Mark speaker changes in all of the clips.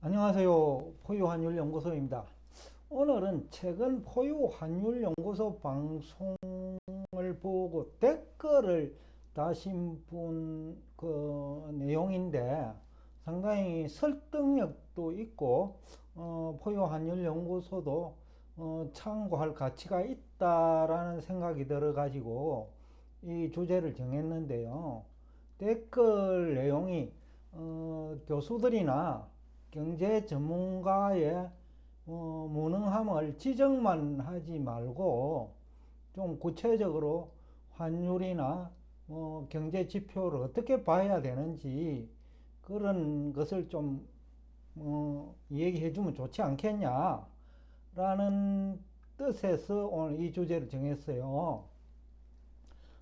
Speaker 1: 안녕하세요. 포유환율연구소입니다. 오늘은 최근 포유환율연구소 방송을 보고 댓글을 다신 분 그 내용인데 상당히 설득력도 있고 어, 포유환율연구소도 어, 참고할 가치가 있다라는 생각이 들어 가지고 이 주제를 정했는데요. 댓글 내용이 어, 교수들이나 경제 전문가의 어, 무능함을 지적만 하지 말고 좀 구체적으로 환율이나 어, 경제 지표를 어떻게 봐야 되는지 그런 것을 좀 어, 얘기해 주면 좋지 않겠냐 라는 뜻에서 오늘 이 주제를 정했어요.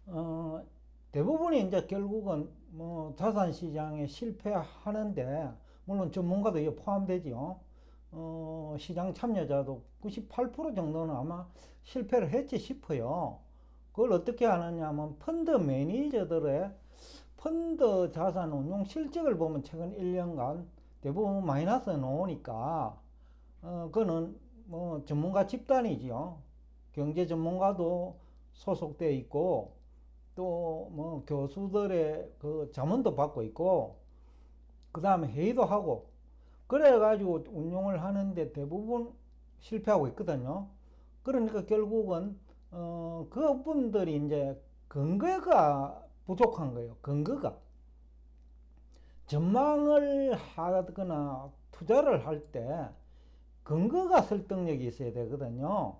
Speaker 1: 어, 대부분이 이제 결국은 뭐 자산 시장에 실패하는데 물론 전문가도 포함되지요. 어, 시장 참여자도 98% 정도는 아마 실패를 했지 싶어요. 그걸 어떻게 하느냐 하면 펀드 매니저들의 펀드 자산 운용 실적을 보면 최근 1년간 대부분 마이너스 나오니까 어, 그거는 뭐 전문가 집단이지요. 경제 전문가도 소속돼 있고 또 뭐 교수들의 그 자문도 받고 있고 그 다음에 회의도 하고 그래가지고 운용을 하는데 대부분 실패하고 있거든요. 그러니까 결국은 어, 그분들이 이제 근거가 부족한 거예요. 근거가 전망을 하거나 투자를 할 때 근거가 설득력이 있어야 되거든요.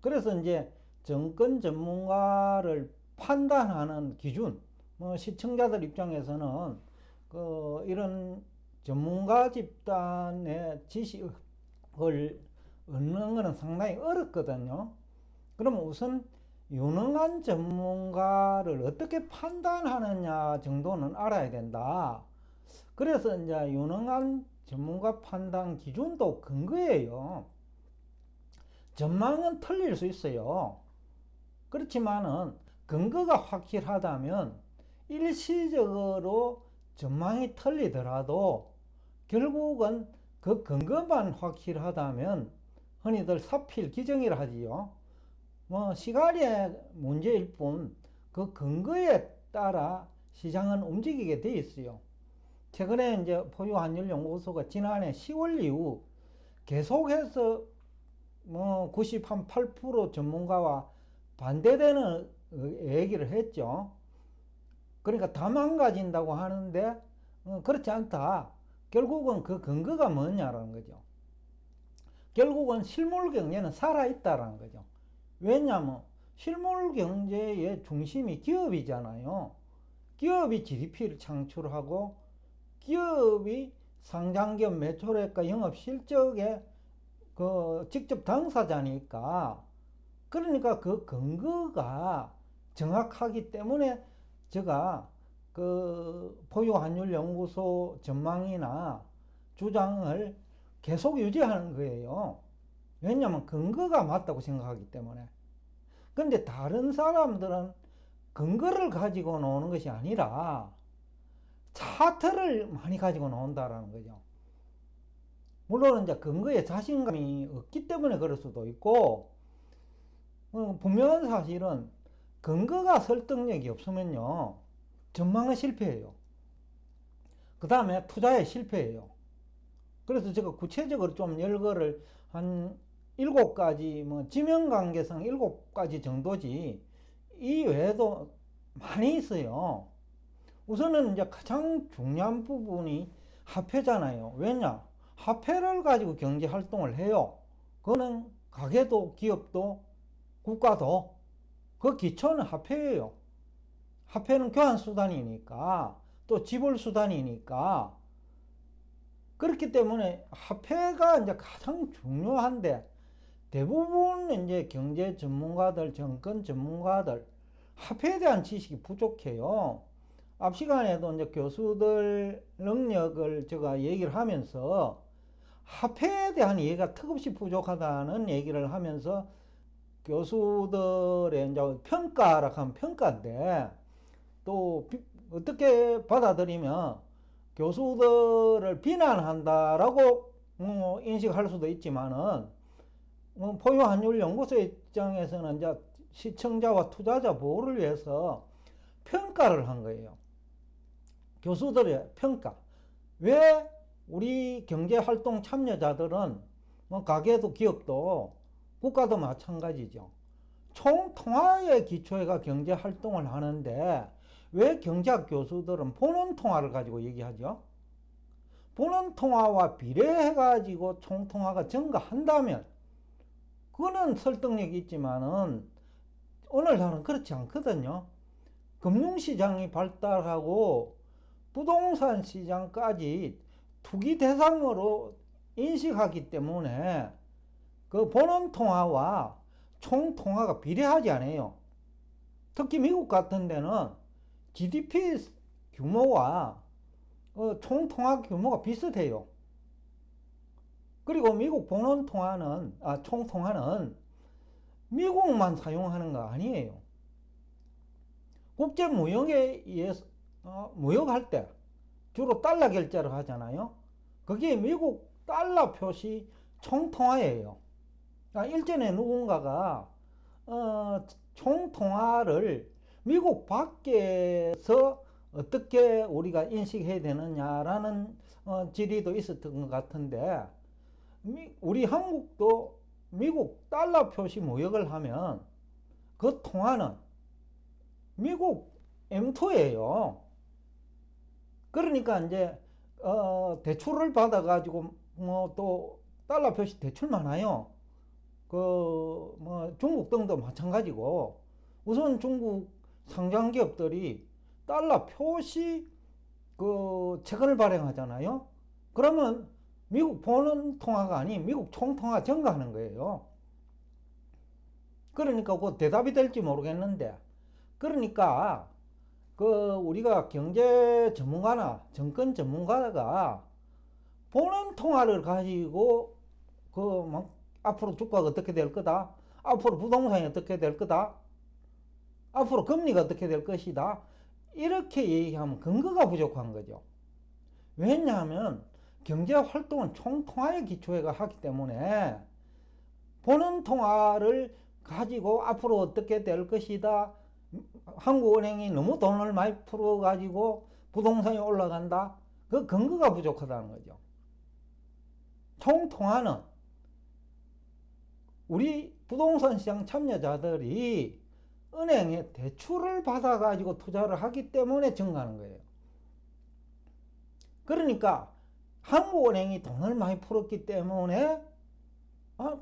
Speaker 1: 그래서 이제 정권 전문가를 판단하는 기준, 뭐 시청자들 입장에서는 그 이런 전문가 집단의 지식을 얻는 것은 상당히 어렵거든요. 그러면 우선 유능한 전문가를 어떻게 판단하느냐 정도는 알아야 된다. 그래서 이제 유능한 전문가 판단 기준도 근거예요. 전망은 틀릴 수 있어요. 그렇지만은 근거가 확실하다면 일시적으로 전망이 틀리더라도 결국은 그 근거만 확실하다면 흔히들 사필 기정이라 하지요. 뭐 시간의 문제일 뿐 그 근거에 따라 시장은 움직이게 돼 있어요. 최근에 이제 포유환율연구소가 지난해 10월 이후 계속해서 뭐 98% 전문가와 반대되는 얘기를 했죠. 그러니까 다 망가진다고 하는데 어, 그렇지 않다. 결국은 그 근거가 뭐냐라는 거죠. 결국은 실물 경제는 살아있다라는 거죠. 왜냐하면 실물 경제의 중심이 기업이잖아요. 기업이 GDP를 창출하고 기업이 상장 기업 매출액과 영업 실적에 그 직접 당사자니까 그러니까 그 근거가 정확하기 때문에 제가 그 포유환율 연구소 전망이나 주장을 계속 유지하는 거예요. 왜냐하면 근거가 맞다고 생각하기 때문에. 근데 다른 사람들은 근거를 가지고 나오는 것이 아니라 차트를 많이 가지고 나온다라는 거죠. 물론 이제 근거에 자신감이 없기 때문에 그럴 수도 있고 어, 분명한 사실은 근거가 설득력이 없으면요. 전망은 실패해요. 그 다음에 투자에 실패해요. 그래서 제가 구체적으로 좀 열거를 한 일곱 가지, 뭐, 지명관계상 일곱 가지 정도지, 이 외에도 많이 있어요. 우선은 이제 가장 중요한 부분이 화폐잖아요. 왜냐? 화폐를 가지고 경제 활동을 해요. 그거는 가게도 기업도 국가도 그 기초는 화폐예요. 화폐는 교환 수단이니까 또 지불 수단이니까 그렇기 때문에 화폐가 이제 가장 중요한데 대부분 이제 경제 전문가들, 정권 전문가들 화폐에 대한 지식이 부족해요. 앞 시간에도 이제 교수들 능력을 제가 얘기를 하면서 화폐에 대한 이해가 턱없이 부족하다는 얘기를 하면서 교수들의 이제 평가라 하면 평가인데 또 어떻게 받아들이면 교수들을 비난한다라고 뭐 인식할 수도 있지만은 뭐 포유환율연구소 입장에서는 이제 시청자와 투자자 보호를 위해서 평가를 한 거예요. 교수들의 평가. 왜 우리 경제활동 참여자들은 뭐 가게도 기업도 국가도 마찬가지죠. 총통화의 기초에가 경제활동을 하는데 왜 경제학 교수들은 본원 통화를 가지고 얘기하죠? 본원 통화와 비례해가지고 총통화가 증가한다면 그거는 설득력이 있지만은 오늘날은 그렇지 않거든요. 금융시장이 발달하고 부동산 시장까지 투기 대상으로 인식하기 때문에 그 본원 통화와 총 통화가 비례하지 않아요. 특히 미국 같은 데는 GDP 규모와 어, 총 통화 규모가 비슷해요. 그리고 미국 본원 통화는 아, 총 통화는 미국만 사용하는 거 아니에요. 국제 무역에 의해서 어, 무역할 때 주로 달러 결제를 하잖아요. 그게 미국 달러 표시 총통화예요. 그러니까 일전에 누군가가 어, 총통화를 미국 밖에서 어떻게 우리가 인식해야 되느냐라는 어, 질의도 있었던 것 같은데 미, 우리 한국도 미국 달러 표시 무역을 하면 그 통화는 미국 M2예요. 그러니까 이제 어, 대출을 받아 가지고 뭐 또 달러 표시 대출 많아요. 그 뭐 중국 등도 마찬가지고 우선 중국 상장 기업들이 달러 표시 그 채권을 발행하잖아요. 그러면 미국 보는 통화가 아닌 미국 총통화 증가하는 거예요. 그러니까 그 대답이 될지 모르겠는데 그러니까 그 우리가 경제 전문가나 정권 전문가가 보는 통화를 가지고 그 앞으로 주가가 어떻게 될 거다. 앞으로 부동산이 어떻게 될 거다. 앞으로 금리가 어떻게 될 것이다. 이렇게 얘기하면 근거가 부족한 거죠. 왜냐하면 경제 활동은 총통화의 기초에 하기 때문에 보는 통화를 가지고 앞으로 어떻게 될 것이다. 한국은행이 너무 돈을 많이 풀어가지고 부동산이 올라간다. 그 근거가 부족하다는 거죠. 총통화는 우리 부동산 시장 참여자들이 은행에 대출을 받아가지고 투자를 하기 때문에 증가하는 거예요. 그러니까 한국은행이 돈을 많이 풀었기 때문에 어?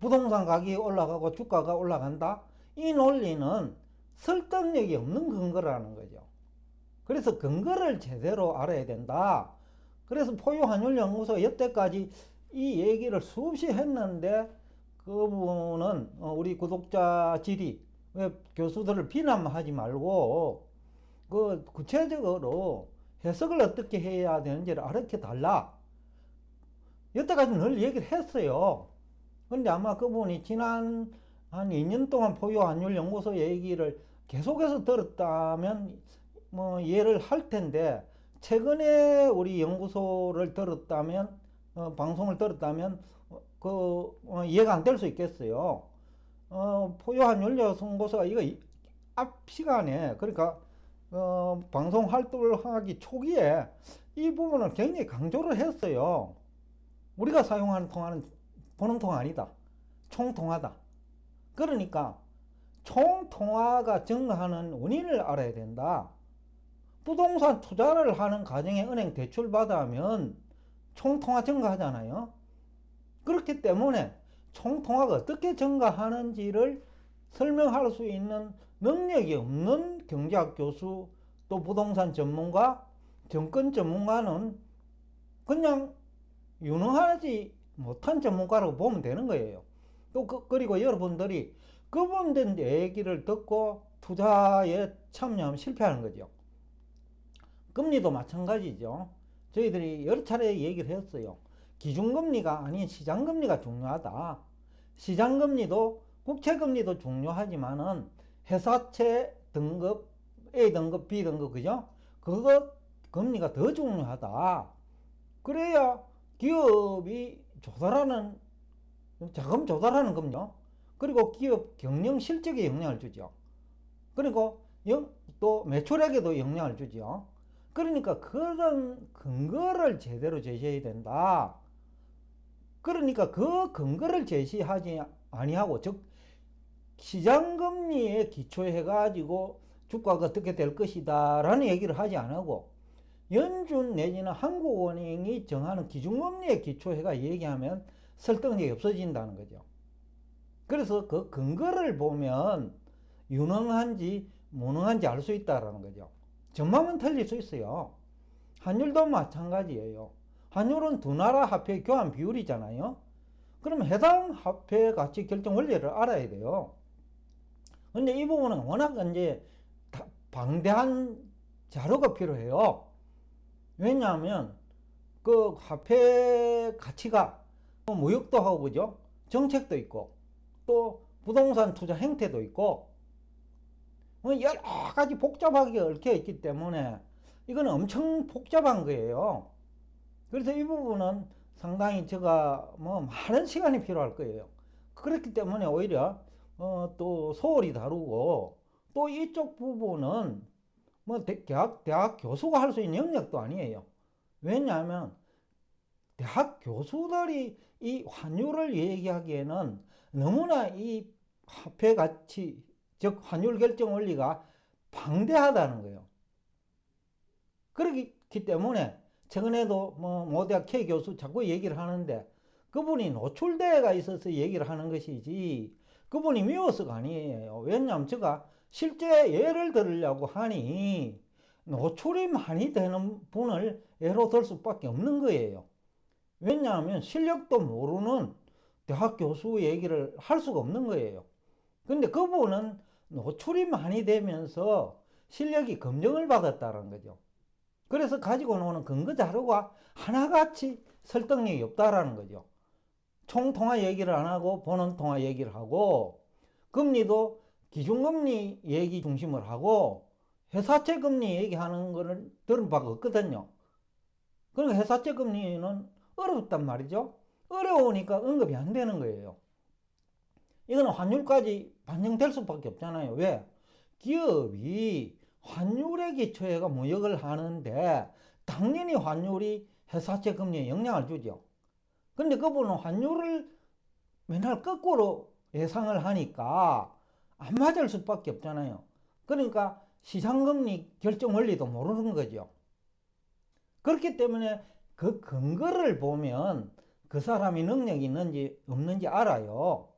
Speaker 1: 부동산 가격이 올라가고 주가가 올라간다. 이 논리는 설득력이 없는 근거라는 거죠. 그래서 근거를 제대로 알아야 된다. 그래서 포유환율연구소 여태까지 이 얘기를 수없이 했는데 그분은 어, 우리 구독자 왜 교수들을 비난하지 말고 그 구체적으로 해석을 어떻게 해야 되는지를 알려 달라. 여태까지 늘 얘기를 했어요. 근데 아마 그분이 지난 한 2년 동안 포유환율 연구소 얘기를 계속해서 들었다면 뭐 이해를 할 텐데 최근에 우리 연구소를 들었다면 어, 방송을 들었다면 어, 그 어, 이해가 안 될 수 있겠어요. 어, 포유환율연구소가 이거 앞 시간에 그러니까 어, 방송 활동을 하기 초기에 이 부분을 굉장히 강조를 했어요. 우리가 사용하는 통화는 보는 통화 아니다. 총통화다. 그러니까 총통화가 증가하는 원인을 알아야 된다. 부동산 투자를 하는 가정에 은행 대출 받으면 총통화 증가하잖아요. 그렇기 때문에 총통화가 어떻게 증가하는지를 설명할 수 있는 능력이 없는 경제학 교수 또 부동산 전문가 정권 전문가는 그냥 유능하지 못한 전문가라고 보면 되는 거예요. 또 그, 그리고 여러분들이 그분들 얘기를 듣고 투자에 참여하면 실패하는 거죠. 금리도 마찬가지죠. 저희들이 여러 차례 얘기를 했어요. 기준금리가 아닌 시장금리가 중요하다. 시장금리도 국채금리도 중요하지만은 회사채 등급 A 등급 B 등급 그죠? 그것 금리가 더 중요하다. 그래야 기업이 조달하는 자금 조달하는 금요. 그리고 기업 경영 실적에 영향을 주죠. 그리고 또 매출액에도 영향을 주죠. 그러니까 그런 근거를 제대로 제시해야 된다. 그러니까 그 근거를 제시하지 아니하고 즉 시장금리에 기초해 가지고 주가가 어떻게 될 것이다 라는 얘기를 하지 않고 연준 내지는 한국은행이 정하는 기준금리에 기초해가 얘기하면 설득력이 없어진다는 거죠. 그래서 그 근거를 보면 유능한지 무능한지 알 수 있다라는 거죠. 전망은 틀릴 수 있어요. 환율도 마찬가지예요. 환율은 두 나라 화폐 교환 비율이잖아요. 그러면 해당 화폐 가치 결정 원리를 알아야 돼요. 근데 이 부분은 워낙 이제 방대한 자료가 필요해요. 왜냐하면 그 화폐 가치가 무역도 하고 그죠? 정책도 있고 또 부동산 투자 행태도 있고 뭐 여러 가지 복잡하게 얽혀 있기 때문에 이건 엄청 복잡한 거예요. 그래서 이 부분은 상당히 제가 뭐 많은 시간이 필요할 거예요. 그렇기 때문에 오히려 어, 또 소홀히 다루고 또 이쪽 부분은 뭐 대학, 대학 교수가 할 수 있는 영역도 아니에요. 왜냐하면 대학 교수들이 이 환율을 얘기하기에는 너무나 이 화폐 가치, 즉 환율 결정 원리가 방대하다는 거예요. 그렇기 때문에 최근에도 뭐 모대학 K 교수 자꾸 얘기를 하는데 그분이 노출대가 있어서 얘기를 하는 것이지 그분이 미워서가 아니에요. 왜냐하면 제가 실제 예를 들으려고 하니 노출이 많이 되는 분을 예로 들 수밖에 없는 거예요. 왜냐하면 실력도 모르는 대학 교수 얘기를 할 수가 없는 거예요. 근데 그분은 노출이 많이 되면서 실력이 검증을 받았다는 거죠. 그래서 가지고 노는 근거 자료가 하나같이 설득력이 없다라는 거죠. 총통화 얘기를 안 하고 보는 통화 얘기를 하고 금리도 기준금리 얘기 중심을 하고 회사채 금리 얘기하는 거를 들은 바가 없거든요. 그러니까 회사채 금리는 어렵단 말이죠. 어려우니까 언급이 안 되는 거예요. 이거는 환율까지 반영될 수밖에 없잖아요. 왜? 기업이 환율의 기초에가 무역을 하는데 당연히 환율이 회사채 금리에 영향을 주죠. 근데 그분은 환율을 맨날 거꾸로 예상을 하니까 안 맞을 수밖에 없잖아요. 그러니까 시장금리 결정 원리도 모르는 거죠. 그렇기 때문에 그 근거를 보면 그 사람이 능력이 있는지 없는지 알아요.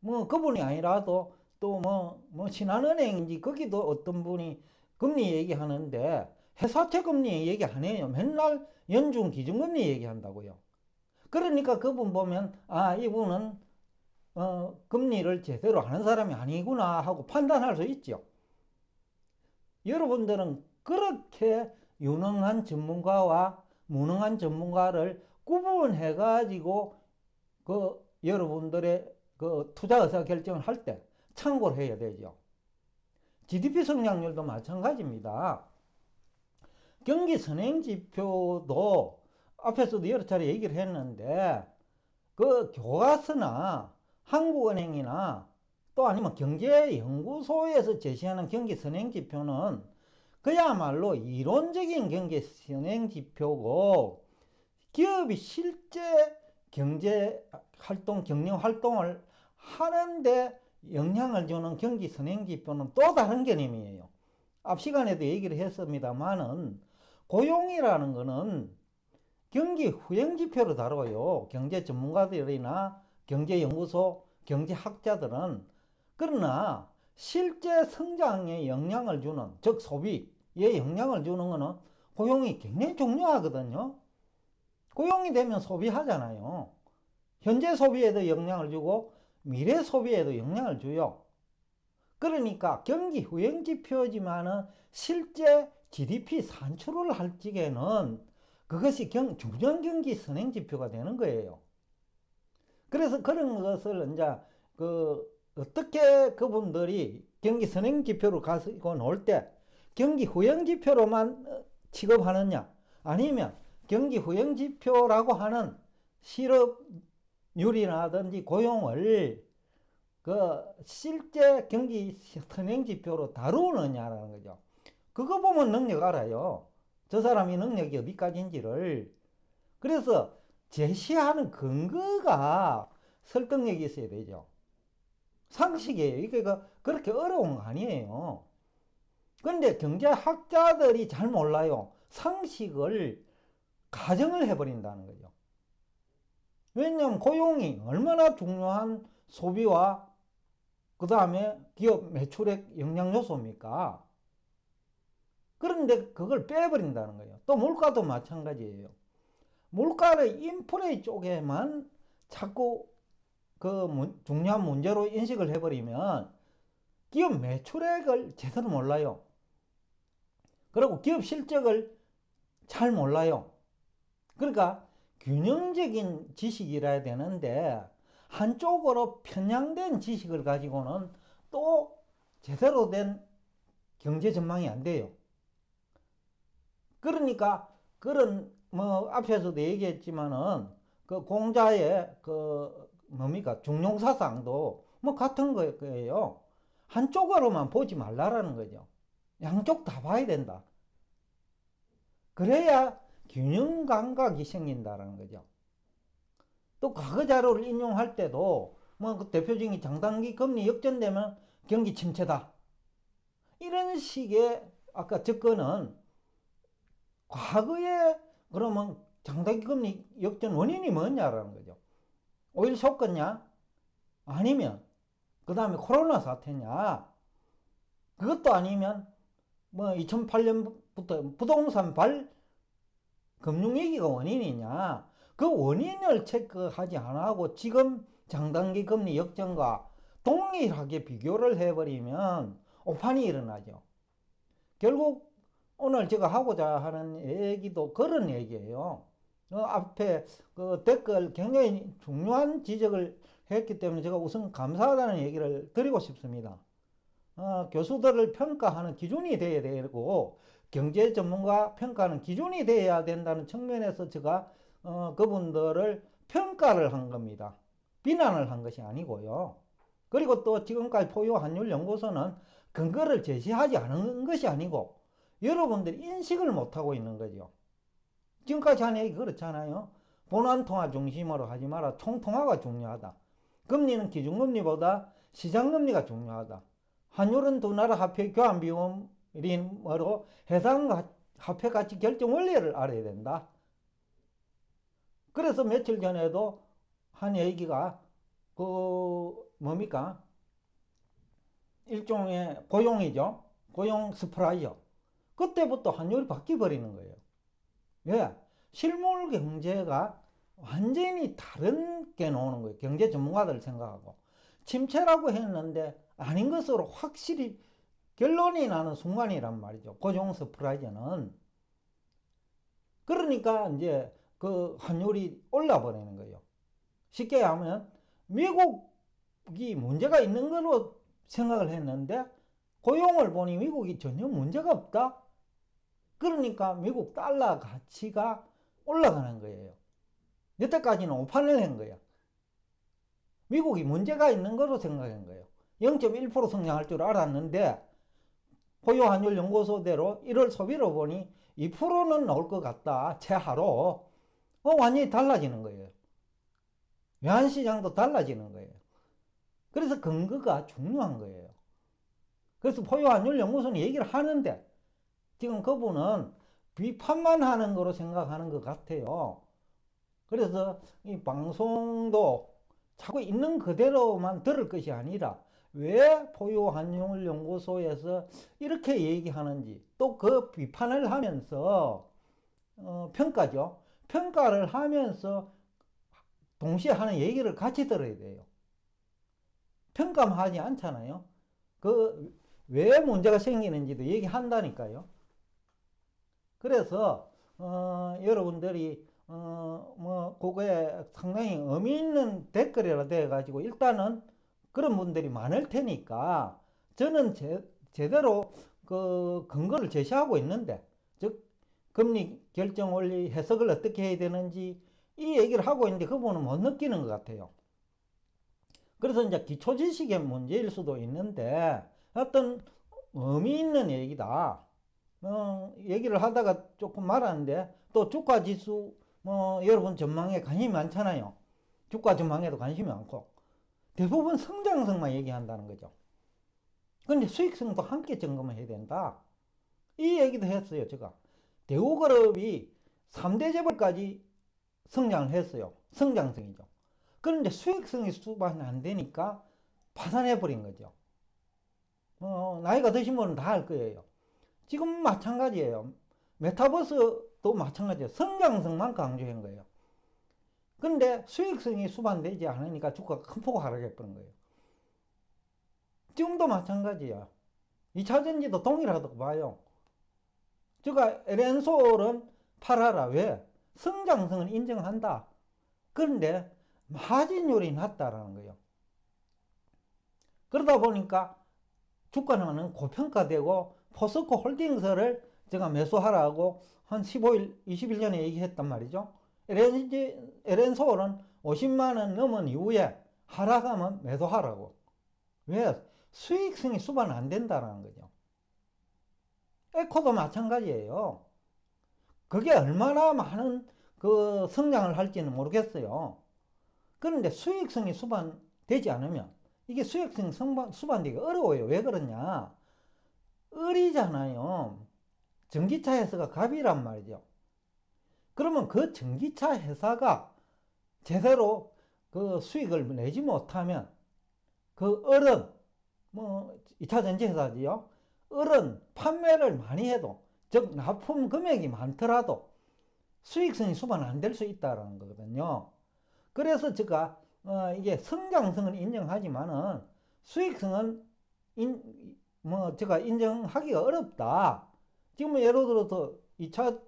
Speaker 1: 뭐 그분이 아니라도 또뭐뭐 신한은행인지 거기도 어떤 분이 금리 얘기하는데 회사채 금리 얘기 안 해요. 맨날 연중 기준금리 얘기한다고요. 그러니까 그분 보면 아 이분은 어, 금리를 제대로 아는 사람이 아니구나 하고 판단할 수 있죠. 여러분들은 그렇게 유능한 전문가와 무능한 전문가를 구분해 가지고 그 여러분들의 그 투자 의사 결정을 할 때 참고를 해야 되죠. GDP 성장률도 마찬가지입니다. 경기 선행 지표도 앞에서도 여러 차례 얘기를 했는데 그 교과서나 한국은행이나 또 아니면 경제연구소에서 제시하는 경기 선행 지표는 그야말로 이론적인 경제 선행 지표고 기업이 실제 경제 활동, 경영 활동을 하는데 영향을 주는 경기 선행 지표는 또 다른 개념이에요. 앞 시간에도 얘기를 했습니다만은 고용이라는 거는 경기 후행 지표로 다뤄요. 경제 전문가들이나 경제연구소, 경제학자들은 그러나 실제 성장에 영향을 주는 즉 소비에 영향을 주는 것은 고용이 굉장히 중요하거든요. 고용이 되면 소비하잖아요. 현재 소비에도 영향을 주고 미래 소비에도 영향을 줘요. 그러니까 경기 후행 지표지만은 실제 GDP 산출을 할 적에는 그것이 경, 중요한 경기 선행 지표가 되는 거예요. 그래서 그런 것을 이제 그 어떻게 그분들이 경기 선행 지표로 가지고 놀때 경기 후행 지표로만 취급하느냐 아니면 경기 후행 지표라고 하는 실업 률이라든지 고용을 그 실제 경기 선행 지표로 다루느냐라는 거죠. 그거 보면 능력 알아요. 저 사람이 능력이 어디까지인지를. 그래서 제시하는 근거가 설득력이 있어야 되죠. 상식이에요. 이게 그 그렇게 어려운 거 아니에요. 그런데 경제학자들이 잘 몰라요. 상식을 가정을 해버린다는 거죠. 왜냐하면 고용이 얼마나 중요한 소비와 그 다음에 기업 매출의 영향 요소입니까? 그런데 그걸 빼버린다는 거예요. 또 물가도 마찬가지예요. 물가를 인플레 쪽에만 자꾸 그 중요한 문제로 인식을 해버리면 기업 매출액을 제대로 몰라요. 그리고 기업 실적을 잘 몰라요. 그러니까 균형적인 지식이라 야 되는데 한쪽으로 편향된 지식을 가지고는 또 제대로 된 경제 전망이 안 돼요. 그러니까 그런 뭐 앞에서도 얘기했지만은 그 공자의 그 뭡니까 중용사상도 뭐 같은 거예요. 한쪽으로만 보지 말라라는 거죠. 양쪽 다 봐야 된다. 그래야 균형 감각이 생긴다는 거죠. 또 과거 자료를 인용할 때도 뭐 그 대표적인 장단기 금리 역전되면 경기 침체다. 이런 식의 아까 접근은 과거에 그러면 장단기 금리 역전 원인이 뭐냐라는 거죠. 오일 쇼크냐? 아니면 그 다음에 코로나 사태냐? 그것도 아니면 뭐 2008년부터 부동산 발 금융위기가 원인이냐? 그 원인을 체크하지 않고 지금 장단기 금리 역전과 동일하게 비교를 해버리면 오판이 일어나죠. 결국 오늘 제가 하고자 하는 얘기도 그런 얘기예요. 어, 앞에 그 댓글 굉장히 중요한 지적을 했기 때문에 제가 우선 감사하다는 얘기를 드리고 싶습니다. 어, 교수들을 평가하는 기준이 되어야 되고 경제 전문가 평가하는 기준이 되어야 된다는 측면에서 제가 어, 그분들을 평가를 한 겁니다. 비난을 한 것이 아니고요. 그리고 또 지금까지 포유 환율 연구소는 근거를 제시하지 않은 것이 아니고 여러분들이 인식을 못하고 있는 거죠. 지금까지 한 얘기 그렇잖아요. 본안통화 중심으로 하지 마라. 총통화가 중요하다. 금리는 기준금리보다 시장금리가 중요하다. 환율은 두 나라 화폐 교환 비용 으로 해상 화폐 가치 결정 원리를 알아야 된다. 그래서 며칠 전에도 한 얘기가 그 뭡니까? 일종의 고용이죠. 고용 스프라이어. 그때부터 환율이 바뀌어 버리는 거예요. 왜? 실물 경제가 완전히 다른 게 나오는 거예요. 경제 전문가들 생각하고. 침체라고 했는데 아닌 것으로 확실히 결론이 나는 순간이란 말이죠. 고종 스프라이즈는. 그러니까 이제 그 환율이 올라 버리는 거예요. 쉽게 하면 미국이 문제가 있는 걸로 생각을 했는데 고용을 보니 미국이 전혀 문제가 없다. 그러니까 미국 달러 가치가 올라가는 거예요. 여태까지는 오판을 한 거야. 미국이 문제가 있는 거로 생각한 거예요. 0.1% 성장할 줄 알았는데 포유환율 연구소대로 1월 소비로 보니 2%는 나올 것 같다. 최하로. 어, 완전히 달라지는 거예요. 외환시장도 달라지는 거예요. 그래서 근거가 중요한 거예요. 그래서 포유환율 연구소는 얘기를 하는데 지금 그분은 비판만 하는 거로 생각하는 것 같아요. 그래서 이 방송도 자꾸 있는 그대로만 들을 것이 아니라 왜 포유환율 연구소에서 이렇게 얘기하는지 또 그 비판을 하면서 어, 평가죠. 평가를 하면서 동시에 하는 얘기를 같이 들어야 돼요. 평가만 하지 않잖아요. 그 왜 문제가 생기는지도 얘기한다니까요. 그래서 어, 여러분들이 어, 뭐 그거에 상당히 의미 있는 댓글이라 돼 가지고 일단은 그런 분들이 많을 테니까 저는 제, 제대로 그 근거를 제시하고 있는데 즉 금리 결정 원리 해석을 어떻게 해야 되는지 이 얘기를 하고 있는데 그분은 못 느끼는 것 같아요. 그래서 이제 기초 지식의 문제일 수도 있는데 어떤 의미 있는 얘기다. 어, 얘기를 하다가 조금 말하는데 또 주가 지수 뭐 여러분 전망에 관심이 많잖아요. 주가 전망에도 관심이 많고 대부분 성장성만 얘기한다는 거죠. 근데 수익성도 함께 점검을 해야 된다. 이 얘기도 했어요, 제가. 대우그룹이 3대 재벌까지 성장을 했어요. 성장성이죠. 그런데 수익성이 수반이 안 되니까 파산해 버린 거죠. 어, 나이가 드신 분은 다 알 거예요. 지금 마찬가지예요. 메타버스도 마찬가지예요. 성장성만 강조한 거예요. 근데 수익성이 수반되지 않으니까 주가가 큰 폭으로 하락해 버린 거예요. 지금도 마찬가지야. 2차전지도 동일하다고 봐요. 제가 LN솔은 팔아라. 왜? 성장성은 인정한다. 그런데 마진율이 낮다라는 거예요. 그러다 보니까 주가는 고평가되고 포스코 홀딩스를 제가 매수하라고 한 15일, 20일 전에 얘기했단 말이죠. LN솔은 50만원 넘은 이후에 하락하면 매도하라고. 왜? 수익성이 수반 안 된다는 거죠. 에코도 마찬가지예요. 그게 얼마나 많은 그 성장을 할지는 모르겠어요. 그런데 수익성이 수반되지 않으면 이게 수익성 수반되기 어려워요. 왜 그러냐? 을이잖아요. 전기차 회사가 갑이란 말이죠. 그러면 그 전기차 회사가 제대로 그 수익을 내지 못하면 그 을은 뭐 2차 전지 회사지요. 을은 판매를 많이 해도 즉 납품 금액이 많더라도 수익성이 수반 안 될 수 있다는 거거든요. 그래서 제가 어 이게 성장성은 인정하지만은 수익성은 인, 뭐 제가 인정하기가 어렵다. 지금 예를 들어서 2차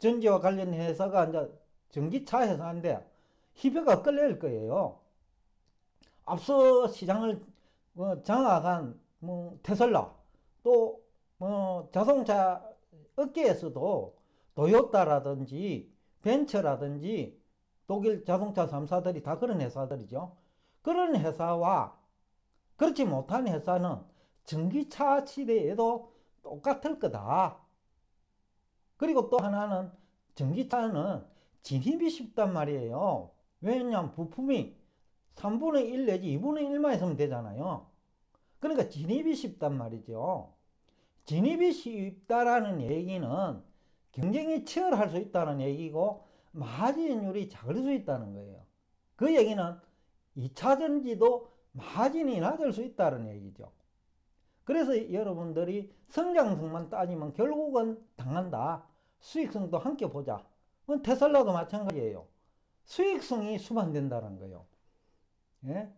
Speaker 1: 전지와 관련 회사가 이제 전기차 회사인데 희배가 끌릴 거예요. 앞서 시장을 뭐 장악한 뭐 테슬라 또 뭐 자동차 업계에서도 도요타라든지 벤처라든지 독일 자동차 3사들이 다 그런 회사들이죠. 그런 회사와 그렇지 못한 회사는 전기차 시대에도 똑같을 거다. 그리고 또 하나는 전기차는 진입이 쉽단 말이에요. 왜냐하면 부품이 3분의 1 내지 2분의 1만 있으면 되잖아요. 그러니까 진입이 쉽단 말이죠. 진입이 쉽다라는 얘기는 경쟁이 치열할 수 있다는 얘기고 마진율이 작을 수 있다는 거예요. 그 얘기는 2차 전지도 마진이 낮을 수 있다는 얘기죠. 그래서 여러분들이 성장성만 따지면 결국은 당한다. 수익성도 함께 보자. 테슬라도 마찬가지예요. 수익성이 수반된다는 거예요. 예?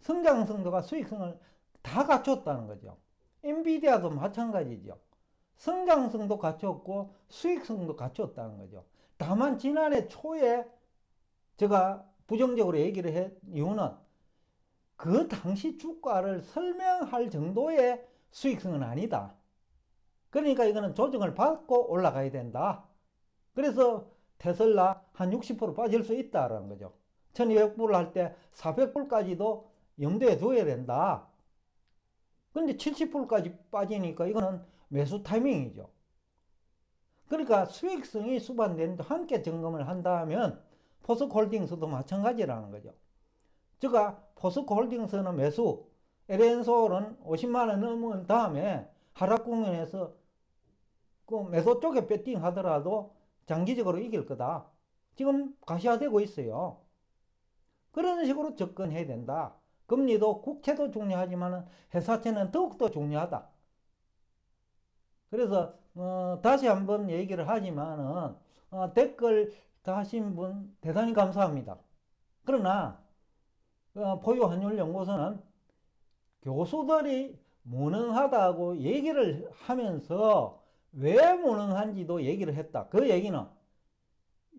Speaker 1: 성장성도가 수익성을 다 갖췄다는 거죠. 엔비디아도 마찬가지죠. 성장성도 갖췄고 수익성도 갖췄다는 거죠. 다만 지난해 초에 제가 부정적으로 얘기를 했 이유는 그 당시 주가를 설명할 정도의 수익성은 아니다. 그러니까 이거는 조정을 받고 올라가야 된다. 그래서 테슬라 한 60% 빠질 수 있다라는 거죠. 1200불을 할때 400불까지도 염두에 두어야 된다. 근데 70불까지 빠지니까 이거는 매수 타이밍이죠. 그러니까 수익성이 수반되는데 함께 점검을 한다면 포스코홀딩스도 마찬가지라는 거죠. 제가 포스코홀딩스는 매수, LN솔은 50만원 넘은 다음에 하락 국면에서 그 매수 쪽에 배팅 하더라도 장기적으로 이길 거다. 지금 가시화되고 있어요. 그런 식으로 접근해야 된다. 금리도 국채도 중요하지만 회사채는 더욱더 중요하다. 그래서 어, 다시 한번 얘기를 하지만은 어, 댓글 다신 분 대단히 감사합니다. 그러나 어, 포유환율연구소는 교수들이 무능하다고 얘기를 하면서 왜 무능한지도 얘기를 했다. 그 얘기는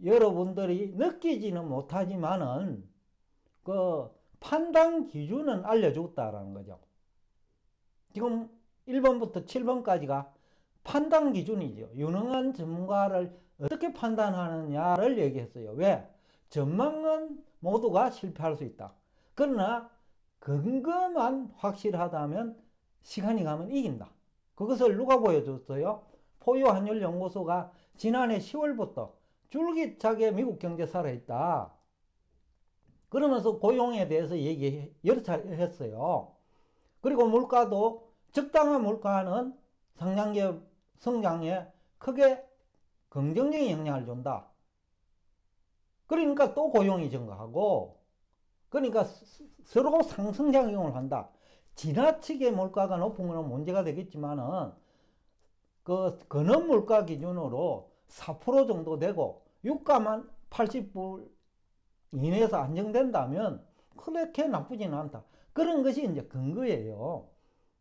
Speaker 1: 여러분들이 느끼지는 못하지만은 그 판단 기준은 알려줬다라는 거죠. 지금 1번부터 7번까지가 판단 기준이죠. 유능한 전문가를 어떻게 판단하느냐를 얘기했어요. 왜? 전망은 모두가 실패할 수 있다. 그러나 근거만 확실하다면 시간이 가면 이긴다. 그것을 누가 보여줬어요? 포유한율연구소가 지난해 10월부터 줄기차게 미국 경제 살아있다. 그러면서 고용에 대해서 얘기 여러 차례 했어요. 그리고 물가도 적당한 물가는 상장기업 성장에 크게 긍정적인 영향을 준다. 그러니까 또 고용이 증가하고, 그러니까 서로 상승작용을 한다. 지나치게 물가가 높은 것은 문제가 되겠지만은, 그, 근원 물가 기준으로 4% 정도 되고, 유가만 80불 이내에서 안정된다면, 그렇게 나쁘지는 않다. 그런 것이 이제 근거예요.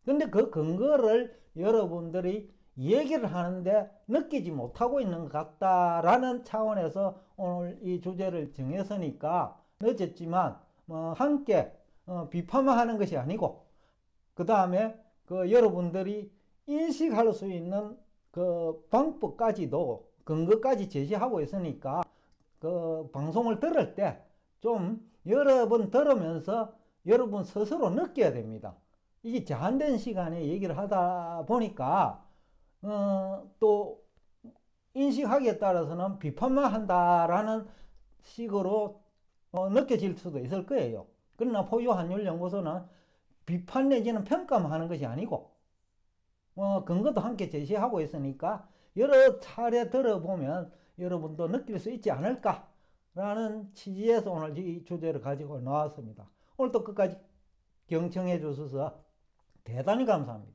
Speaker 1: 근데 그 근거를 여러분들이 얘기를 하는데 느끼지 못하고 있는 것 같다라는 차원에서 오늘 이 주제를 정했으니까 늦었지만 어, 함께 어, 비판만 하는 것이 아니고 그 다음에 그 여러분들이 인식할 수 있는 그 방법까지도 근거까지 제시하고 있으니까 그 방송을 들을 때 좀 여러 번 들으면서 여러분 스스로 느껴야 됩니다. 이게 제한된 시간에 얘기를 하다 보니까 어, 또 인식하기에 따라서는 비판만 한다라는 식으로 어, 느껴질 수도 있을 거예요. 그러나 포유한율연구소는 비판 내지는 평가만 하는 것이 아니고 어, 근거도 함께 제시하고 있으니까 여러 차례 들어보면 여러분도 느낄 수 있지 않을까라는 취지에서 오늘 이 주제를 가지고 나왔습니다. 오늘도 끝까지 경청해 주셔서 대단히 감사합니다.